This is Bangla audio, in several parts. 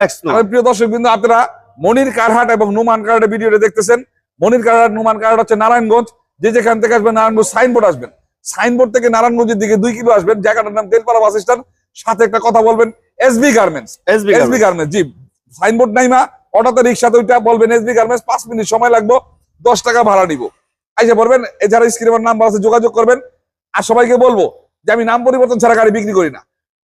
আমার প্রিয় দর্শক বিন্দু আপনারা মনির কারহাট এবং নুমান কারহাটের ভিডিওটা দেখতেছেন। মনির কারহাট নুমান কারহাট হচ্ছে নারায়ণগঞ্জ। যে যেখান থেকে আসবেন নারায়ণগঞ্জ সাইনবোর্ড আসবেন। সাইনবোর্ড থেকে নারায়ণগঞ্জের দিকে দুই কিলো আসবেন। জায়গাটার নাম তেলপাড়া বাস স্ট্যান্ড। সাথে একটা কথা বলবেন SB garments SB SB garments জি। সাইনবোর্ড নাই মা অটোতে রিক্সাতে ওইটা বলবেন এসবি গার্মেন্টস পাঁচ মিনিট সময় লাগবে দশ টাকা ভাড়া নিব। আইসা বলবেন এছাড়া স্ক্রিনের নাম্বার আছে যোগাযোগ করবেন। আর সবাইকে বলব যে আমি নাম পরিবর্তন ছাড়া গাড়ি বিক্রি করি না।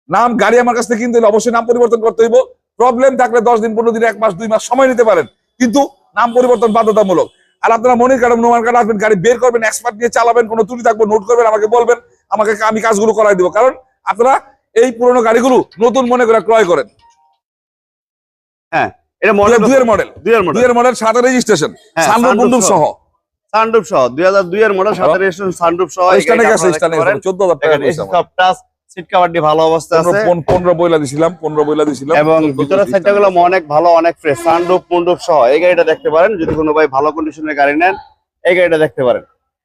নাম গাড়ি আমার কাছ থেকে কিনতে হলে অবশ্যই নাম পরিবর্তন করতে হইব। প্রবলেম থাকলে দশ দিন পনেরো দিন এক মাস দুই মাস সময় নিতে পারেন। কিন্তু নাম পরিবর্তন বাধ্যতামূলক। আর আপনারা মনির কার্ড নোমান কার্ড আসবেন গাড়ি বের করবেন এক্সপার্ট দিয়ে চালাবেন কোনো ত্রুটি থাকবে নোট করবেন আমাকে বলবেন আমাকে আমি কাজগুলো করাই দিব। কারণ আপনারা এই পুরোনো গাড়িগুলো নতুন মনে করে ক্রয় করেন। এটা মডেল দুইয়ের মডেল দুইয়ের মডেল দুইয়ের মডেল সাথে রেজিস্ট্রেশন হ্যাঁ, সানরুফ সহ। সানরুফ সহ এর মডেল সাথে রেজিস্ট্রেশন সানরুফ সহ গেছে টাকা সব টাচ সিট কাভারটি ভালো অবস্থা আছে। পনেরো বইলা দিছিলাম পনেরো বইলা দিছিলাম। এবং ভিতরের সাইডটা গুলো অনেক ভালো অনেক ফ্রেশ সানরুফ মুন্ডুপ সহ এই গাড়িটা দেখতে পারেন। যদি কোনো ভাই ভালো কন্ডিশনের গাড়ি নেন এই গাড়িটা দেখতে পারেন।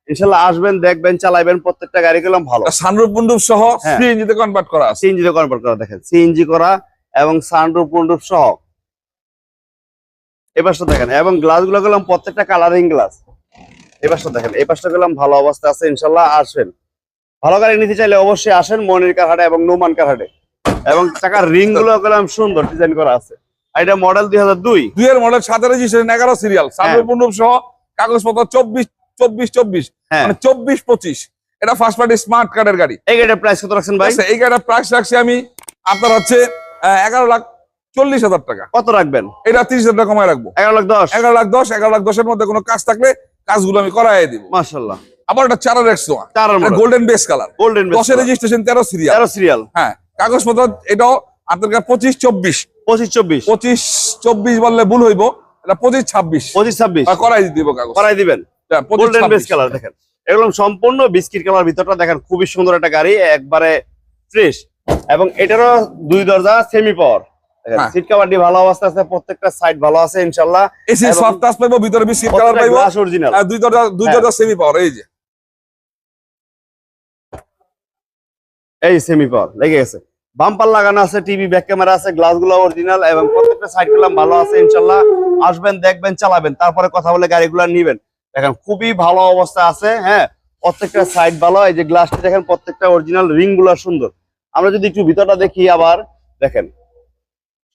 ইনশাল্লাহ আসবেন দেখবেন চালাবেন প্রত্যেকটা গাড়ি গুলো ভালো। সানরুফ সহ হ্যাঁ। সিএনজি তে কনভার্ট করা আছে। সিএনজি তে কনভার্ট করা দেখেন সিএনজি করা এবং সানরুফ মুন্ডুপ সহ। এই পাশটা দেখেন এবং গ্লাসগুলো গেলাম প্রত্যেকটা কালারিং গ্লাস এই পাশটা দেখেন এই পাশটা গেলাম ভালো অবস্থা আছে ইনশাল্লাহ আসবেন। ভালো গাড়ি নিতে চাইলে অবশ্যই আসেন মনির কারহাটে এবং নোমান কারহাটে। এবং টাকার রিংগুলো গেলাম সুন্দর ডিজাইন করা আছে। এটা মডেল দুই হাজার দুই। দুইয়ের মডেল সাথে রেজিস্ট্রেশন এগারো সিরিয়াল সানরুফ বন্দুক সহ কাগজপত্র চব্বিশ চব্বিশ চব্বিশ। হ্যাঁ। মানে চব্বিশ পঁচিশ। এটা ফার্স্ট পার্টি স্মার্ট কার্ডের গাড়ি। এই গাড়িটার প্রাইস কত রাখছেন ভাই? আচ্ছা, এই গাড়িটার প্রাইস রাখছি আমি আপনার হচ্ছে এগারো লাখ চল্লিশ হাজার টাকা। কত রাখবেন? এটা তিরিশ হাজার টাকা কমায় রাখব। এগারো লাখ দশ। এগারো লাখ দশ এগারো লাখ দশের মধ্যে কোনো কাজ থাকলে কাজগুলো আমি করাই দিব। মাশাল্লাহ আবার এটা চারের model golden base colour golden registration তেরো সিরিয়াল তেরো সিরিয়াল হ্যাঁ কাগজপত্র এটাও আপনার কাছে পঁচিশ চব্বিশ। পঁচিশ চব্বিশ। পঁচিশ চব্বিশ বললে ভুল হইব এটা পঁচিশ ছাব্বিশ। পঁচিশ ছাব্বিশ। আর করাই দিব কাগজ। করাই দিবেন। হ্যাঁ, গোল্ডেন বেস কালার দেখেন। এগুলো সম্পূর্ণ বিস্কিট কালার ভিতরটা দেখেন খুবই সুন্দর একটা গাড়ি একবারে ফ্রেশ এবং এটারও দুই দরজা সেমি পাওয়ার হ্যাঁ। সিট কাভারটি ভালো অবস্থা আছে প্রত্যেকটা সাইড ভালো আছে ইনশাল্লাহ এসি এবং সফট টাচ পাইবো ভিতরে বিস্কিট কালার পাইবো। অরিজিনাল আর দুই দরজা দুই হ্যাঁ। দরজা সেমি পাওয়ার এই যে। এই সেমি পাওয়ার লেগে গেছে। বাম্পার লাগানো আছে টিভি ব্যাক ক্যামেরা আছে গ্লাসগুলো অরিজিনাল এবং প্রত্যেকটা সাইডগুলো ভালো আছে, ইনশাল্লাহ। আসবেন, দেখবেন, চালাবেন, তারপরে কথা বলে গাড়িগুলো নিবেন। দেখেন, খুবই ভালো অবস্থা আছে হ্যাঁ? প্রত্যেকটা সাইড ভালো, এই যে গ্লাসটি দেখেন, প্রত্যেকটা অরিজিনাল রিংগুলো সুন্দর। আমরা যদি একটু ভিতরটা দেখি আবার, দেখেন।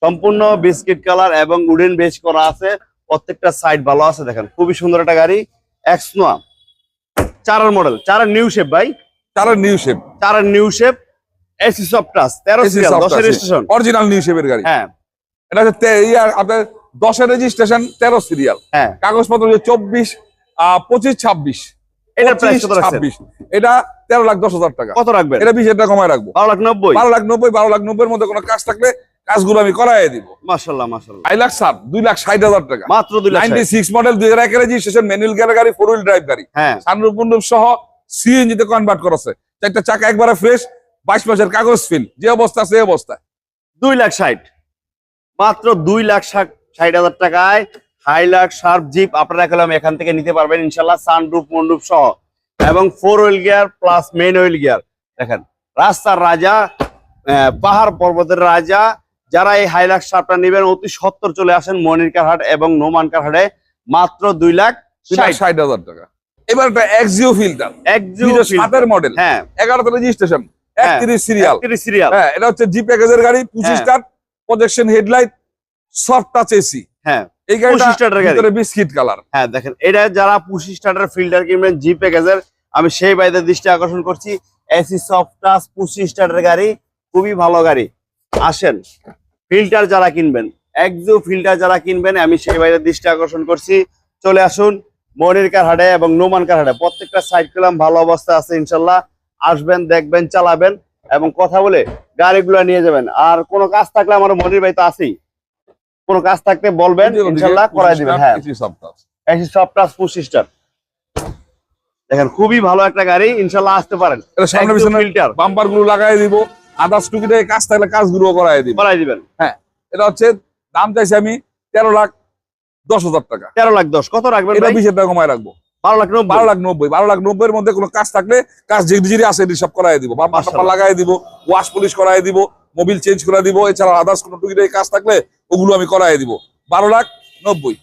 সম্পূর্ণ বিস্কিট কালার এবং উডেন বেস করা আছে, প্রত্যেকটা সাইড ভালো আছে, দেখেন। খুবই সুন্দর একটা গাড়ি এক্সনোয়া চারের মডেল চারের নিউ শেপ ভাই। চারের নিউ শেপ চারের নিউ শেপ এসি টাচ তেরো সিরিয়াল দশের রেজিস্ট্রেশন অরিজিনাল নিউ শেপের গাড়ি। হ্যাঁ। এটা হচ্ছে তে- ইয়া, আপনার দশের রেজিস্ট্রেশন তেরো সিরিয়াল হ্যাঁ। কাগজপত্র চব্বিশ আহ, পঁচিশ ছাব্বিশ। এটার প্রাইস কত রাখছেন? এটা তেরো লাখ দশ হাজার টাকা। কত রাখবেন? এটা বিশ হাজার টাকা কমায় রাখব। বারো লাখ নব্বই। বারো লাখ নব্বই বারো লাখ নব্বই মধ্যে কোনো কাজ থাকলে কাজগুলো আমি করাই দিব। মাশাল্লাহ মাশাল্লাহ। আড়াই লাখ সাত দুই লাখ ষাট হাজার টাকা। মাত্র দুই লাখ নাইনটি সিক্স মডেল দুই হাজার একের রেজিস্ট্রেশন ম্যানুয়াল গিয়ার গাড়ি ফোর হুইল ড্রাইভ গাড়ি। হ্যাঁ। সানরুফ সহ সিএনজি তে কনভার্ট করেছে। চারটা চাকা একবারে ফ্রেশ বাইশ মাসের কাগজ ফিল যে অবস্থা সেই অবস্থা। দুই লাখ ষাট। মাত্র দুই লাখ ষাট হাজার টাকায় হাই লাখ শার্প জিপ আপনারা কলম এখান থেকে নিতে পারবেন ইনশাল্লাহ সানরুফ মন্ডুপ সহ। এবং four wheel gear plus main wheel gear দেখেন রাস্তার রাজা পাহাড় পর্বতের রাজা যারা এই হাই লাখ শার্পটা নেবেন অতি সত্তর চলে আসেন মনিরকার হাট এবং নোমানকার হাটে মাত্র দুই লাখ ষাট হাজার টাকা। এবার একটা এক্সিও ফিল্টার একজু সাতের মডেল হ্যাঁ। এগারোতে রেজিস্ট্রেশন হ্যাঁ, একত্রিশ সিরিয়াল সিরিয়াল হ্যাঁ এটা হচ্ছে জি প্যাকেজের গাড়ি পঁচিশ। Star projection headlight soft touch AC হ্যাঁ। এই গাড়িটা 25 স্টারের গাড়ি। ভিতরে বিস্কিট কালার হ্যাঁ দেখেন এটা যারা পুশি স্টার্টার ফিল্টার কিনবেন জি প্যাকেজের আমি সেই বাইদের দৃষ্টি আকর্ষণ করছি। AC soft touch push starter গাড়ি খুবই ভালো গাড়ি। আসেন ফিল্টার যারা কিনবেন একজু ফিল্টার যারা কিনবেন আমি সেই বাইদের দৃষ্টি আকর্ষণ করছি। চলে আসুন মনির কার হাটে এবং নোমান কার হাটে প্রত্যেকটা সাইড ভালো অবস্থা আছে ইনশাল্লাহ। আসবেন দেখবেন চালাবেন এবং কথা বলে গাড়িগুলো নিয়ে যাবেন। আর কোনো কাজ থাকলে আমার মনির ভাই তো আছেই। কোনো কাজ থাকলে বলবেন ইনশাল্লাহ করাই দিবেন হ্যাঁ। টাচ পঁচিশ দেখেন খুবই ভালো একটা গাড়ি ইনশাল্লাহ আসতে পারেন। ফিল্টার বাম্পারগুলো লাগাই দিব আদার্স টুকিতে কাজ থাকলে কাজগুলো করাই দিব। বাড়াই দিবেন। হ্যাঁ এটা হচ্ছে দাম চাইছি আমি তেরো লাখ দশ হাজার টাকা। তেরো লাখ দশ। কত রাখবে এটা বিশ টাকা কমায় রাখব। বারো লাখ নব্বই। বারো লাখ নব্বই। বারো লাখ নব্বই এর মধ্যে কোনো কাজ থাকলে কাজ যে জিরি আসে সব করাই দিব। বা লাগাই দিব ওয়াশ পুলিশ করাই দিব মোবিল চেঞ্জ করে দিব এছাড়া আদার্স কোনো টুকিটাই কাজ থাকলে ওগুলো আমি করাই দিব। বারো লাখ নব্বই।